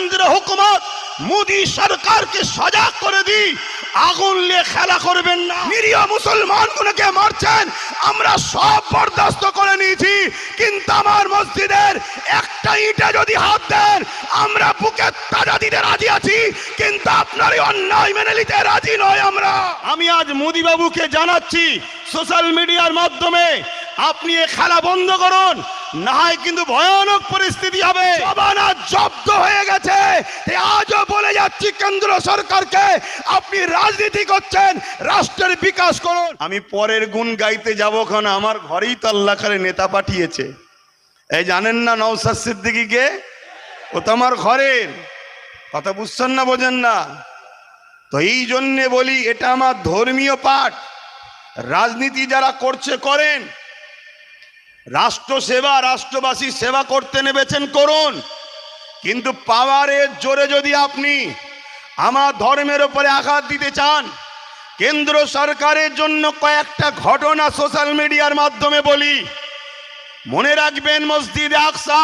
কেন্দ্র হুকুমত মোদি সরকারকে সজাগ করে দিই। আগুন নিয়ে খেলা করবেন না। নিরীহ মুসলমানগুলোকে মারছেন। আমরা সব বরদাস্ত করে নিয়েছি। কিন্তু আমার মসজিদের একটা ইটা যদি হাত দেন আমরা বুকে তাজা দিতে রাজি আছি। কিন্তু আপনার অন্যায় মেনে নিতে রাজি নয় আমরা। আমি আজ মোদি বাবুকে জানাচ্ছি সোশ্যাল মিডিয়ার মাধ্যমে আপনি এ খেলা বন্ধ করুন। না হয় কিন্তু ভয়ানক পরিস্থিতি হবে। জবানা জব্দ হয়ে গেছে। আজও বলে যাচ্ছি কেন্দ্র সরকারকে আপনি রাজনীতি করছেন রাষ্ট্রের বিকাশ করুন। আমি পরের গুণ গাইতে যাব কেন আমার ঘরেই তো আল্লাহ খালে নেতা পাঠিয়েছে। এই জানেন না নৌসাদ সিদ্দিকিকে ও তো আমার ঘরের। কথা বুঝছেন না বোঝেন না। তো এই জন্যে বলি এটা আমার ধর্মীয় পাঠ। রাজনীতি যারা করছে করেন। রাষ্ট্র সেবা, রাষ্ট্রবাসী সেবা করতে নেবেছেন করুন। কিন্তু পাওয়ারের জোরে যদি আপনি আমার ধর্মের উপরে আঘাত দিতে চান, কেন্দ্র সরকারের জন্য কয়েকটা ঘটনা সোশ্যাল মিডিয়ার মাধ্যমে বলি। মনে রাখবেন মসজিদে আকসা,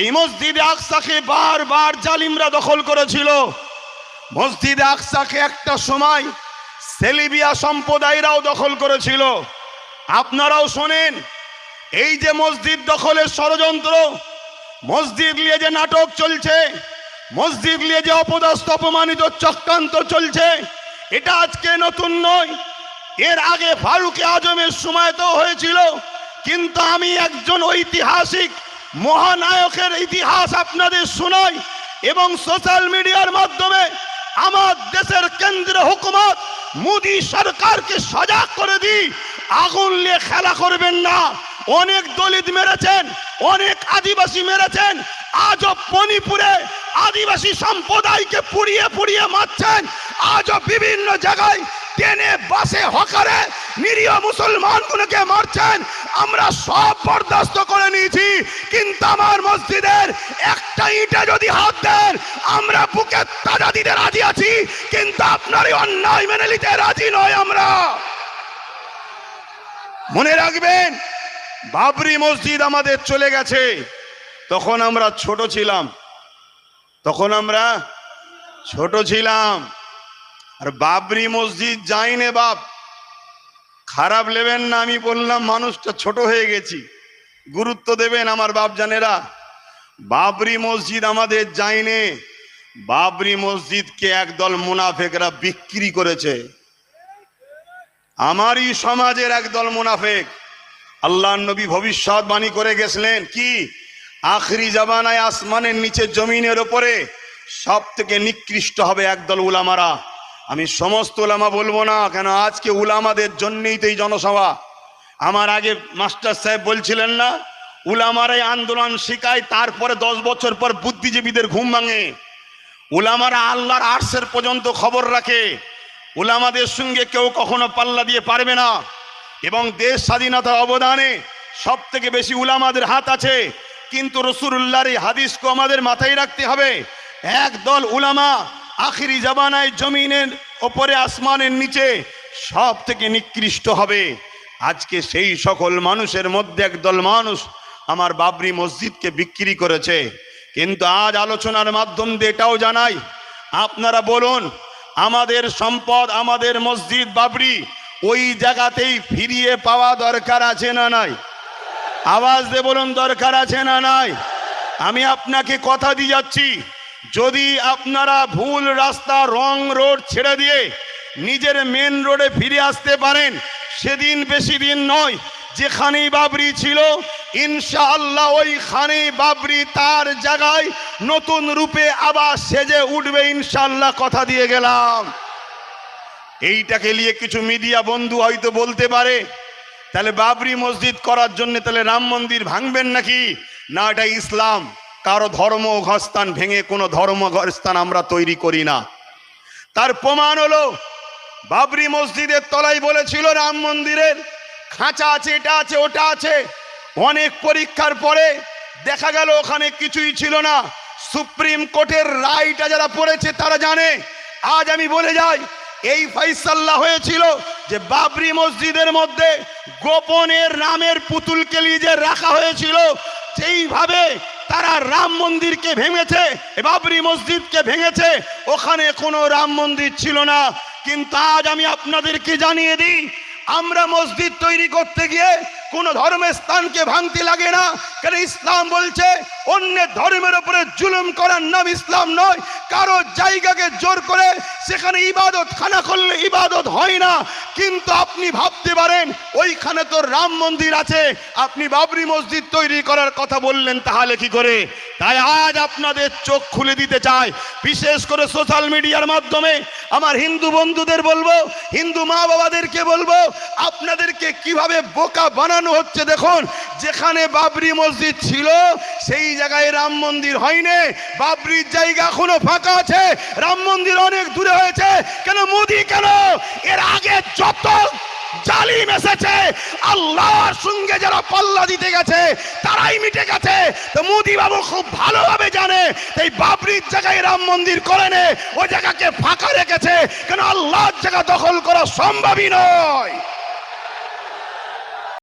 এই মসজিদে আকসাকে বারবার জালিমরা দখল করেছিল। মসজিদে আকসাকে একটা সময় সেলিবিয়া সম্প্রদায়রাও দখল করেছিল। আপনারাও শোনেন এই যে মসজিদ দখলের ষড়যন্ত্র, মসজিদ নিয়ে যে নাটক চলছে, মসজিদ নিয়ে যে অপদস্থ, অপমানিত চক্রান্ত চলছে, এটা আজকে নতুন নয়। এর আগে ফারুকে আজমের সময় তো হয়েছিল, কিন্তু আমি একজন ঐতিহাসিক, মহানায়কের ইতিহাস আপনাদের শোনাই এবং সোশ্যাল মিডিয়ার মাধ্যমে আমার দেশের কেন্দ্র হুকুমত, মোদী সরকারকে সজাগ করে দিই। আগুন নিয়ে খেলা করবেন না। অনেক দলিত মেরেছেন, অনেক আদিবাসী মেরেছেন, আজও মণিপুরে আদিবাসী সম্প্রদায়কে পুড়িয়ে পুড়িয়ে মারছেন, আজও বিভিন্ন জায়গায় ট্রেনে বাসে, হকারে নিরীহ মুসলমানগুলোকে মারছেন। আমরা সব বরদাস্ত করে নিয়েছি, কিন্তু আমার মসজিদের একটা ইটে যদি হাত দেন, আমরা বুকে তাজা দিতে রাজি আছি, কিন্তু আপনার এই অন্যায় মেনে নিতে রাজি নয় আমরা। মনে রাখবেন বাবরি মসজিদ আমাদের চলে গেছে। তখন আমরা ছোট ছিলাম। তখন আমরা ছোট ছিলাম। আর বাবরি মসজিদ যাইনে বাপ। খারাপ নেবেন না, আমি বললাম, মানুষটা ছোট হয়ে গেছি। গুরুত্ব দেবেন আমার বাপ জানেরা বাবরি মসজিদ আমাদের যাইনে বাবরি মসজিদকে একদল মুনাফেকরা বিক্রি করেছে। আমারই সমাজের একদল মুনাফেক। আল্লাহ নবী ভবিষ্যৎবাণী করে গেছিলেন, কি? আখরি জামানায় আসমানের নিচে জমিনের ওপরে সব থেকে নিকৃষ্ট হবে একদল উলামারা। আমি সমস্ত উলামা বলব না, কেন আজকে উলামাদের জন্যই তো এই জনসভা। আমার আগে মাস্টার সাহেব বলছিলেন না উলামারাই আন্দোলন শিখায়, তারপরে দশ বছর পর বুদ্ধিজীবীদের ঘুম ভাঙে। উলামারা আল্লাহর আর্টসের পর্যন্ত খবর রাখে। উলামাদের সঙ্গে কেউ কখনো পাল্লা দিয়ে পারবে না। এবং দেশ স্বাধীনতার অবদানে সব থেকে বেশি উলামাদের হাত আছে। কিন্তু রসুল্লাহর এই হাদিসকে আমাদের মাথায় রাখতে হবে একদল উলামা আখিরি জামানায় জমিনের ওপরে আসমানের নিচে সব থেকে নিকৃষ্ট হবে। আজকে সেই সকল মানুষের মধ্যে একদল মানুষ আমার বাবরি মসজিদকে বিক্রি করেছে। কিন্তু আজ আলোচনার মাধ্যম দিয়ে এটাও জানাই, আপনারা বলুন, আমাদের সম্পদ, আমাদের মসজিদ, বাবরি ওই জায়গাতেই ফিরিয়ে পাওয়া দরকার আছে না নাই? আওয়াজ দে বলুন, দরকার আছে না নাই? আমি আপনাকে কথা দিয়ে যাচ্ছি। যদি আপনারা ভুল রাস্তা, রং রোড ছেড়ে দিয়ে নিজের মেন রোডে ফিরে আসতে পারেন, সেদিন বেশি দিন নয় যেখানেই বাবরি ছিল, ইনশাআল্লাহ ওইখানে বাবরি তার জায়গায় নতুন রূপে আবার সেজে উঠবে, ইনশাআল্লাহ কথা দিয়ে গেলাম। এইটাকে নিয়ে কিছু মিডিয়া বন্ধু হয়তো বলতে পারে। তাহলে বাবরি মসজিদ করার জন্য তাহলে রাম মন্দির ভাঙবেন নাকি? না, এটা ইসলাম। কারও ধর্ম ঘরস্থান ভেঙে কোনো ধর্ম ঘরস্থান আমরা তৈরি করি না। তার প্রমাণ হলো, বাবরি মসজিদের তলায় বলেছিল রাম মন্দিরের খাঁচা আছে, এটা আছে, ওটা আছে। অনেক পরীক্ষার পরে দেখা গেল ওখানে কিছুই ছিল না। সুপ্রিম কোর্টের রায়টা যারা পড়েছে তারা জানে। আজ আমি বলে যাই এই ফাইসাল্লা হয়েছিল যে বাবরি মসজিদের মধ্যে গোপনের রামের পুতুলকে লিজে রাখা হয়েছিল। সেইভাবে তারা রাম মন্দিরকে ভেঙেছে বাবরি মসজিদকে ভেঙেছে, ওখানে কোনো রাম মন্দির ছিল না। কিন্তু আজ আমি আপনাদেরকে জানিয়ে দিই আমরা মসজিদ তৈরি করতে গিয়ে কোন ধর্মের স্থানকে ভাঙতে লাগে না। কারণ ইসলাম বলছে অন্য ধর্মের উপরে জুলুম করার নাম ইসলাম নয়। কারও জায়গাকে জোর করে সেখানে ইবাদত খানা করলে ইবাদত হয় না। কিন্তু আপনি ভাবতে পারেন, ওইখানে তো রাম মন্দির আছে। আপনি বাবরি মসজিদ তৈরি করার কথা বললেন, তাহলে কি করে? তাই আজ আপনাদের চোখ খুলে দিতে চাই। বিশেষ করে সোশ্যাল মিডিয়ার মাধ্যমে আমার হিন্দু বন্ধুদের বলব, হিন্দু মা বাবাদেরকে বলব, আপনাদেরকে কীভাবে বোকা বানানো হচ্ছে দেখুন। যেখানে বাবরি মসজিদ ছিল, সেই জায়গায় রাম মন্দির হয়নি। বাবরির জায়গা এখনও ফাঁকা আছে। রাম মন্দির অনেক দূরে হয়েছে। কেন মোদি কেন? এর আগে যত জালিম এসেছে। আল্লাহর সঙ্গে যারা পাল্লা দিতে গেছে, তারাই মিটে গেছে। তো মোদি বাবু খুব ভালোভাবে জানে, এই বাবরির জায়গায় রাম মন্দির করে নে, ওই জায়গাকে ফাঁকা রেখেছে। কেন আল্লাহর জায়গা দখল করা সম্ভবই নয়।